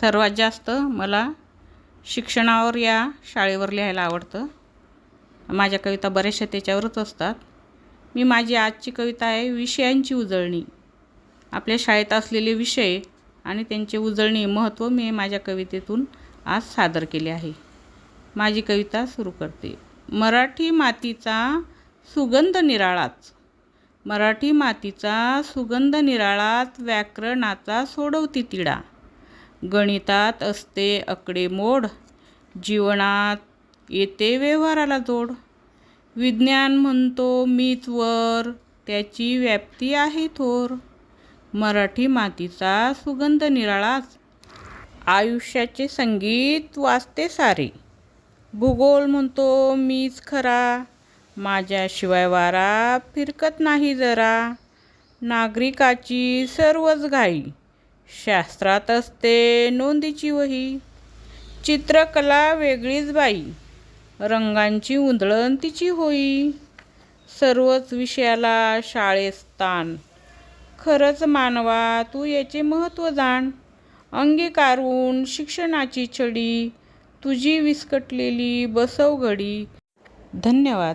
सर्वात जास्त मला शिक्षणावर या शाळेवर लिहायला आवडतं. माझ्या कविता बऱ्याचशा त्याच्यावरच असतात. मी माझी आजची कविता आहे विषयांची उजळणी. आपल्या शाळेत असलेले विषय आणि त्यांचे उजळणी महत्त्व मी माझ्या कवितेतून आज सादर केले आहे. माझी कविता सुरू करते. मराठी मातीचा सुगंध निराळाच. मराठी मातीचा सुगंध निराळात व्याकरणाचा सोडवती तिडा. गणितात असते आकडेमोड जीवनात येते व्यवहाराला जोड. विज्ञान म्हणतो मीच वर त्याची व्याप्ती आहे थोर. मराठी मातीचा सुगंध निराळाच. आयुष्याचे संगीत वाचते सारे. भूगोल म्हणतो मीच खरा. माझ्याशिवाय वारा फिरकत नाही जरा. नागरिकाची सर्वच घाई. शास्त्रात असते नोंदीची वही. चित्रकला वेगळीच बाई. रंगांची उधळण तिची होई. सर्वच विषयाला शाळेत स्थान. खरंच मानवा तू याचे महत्त्व जाण. अंगीकारून शिक्षणाची छडी. तुझी विस्कटलेली बसव घडी धन्यवाद.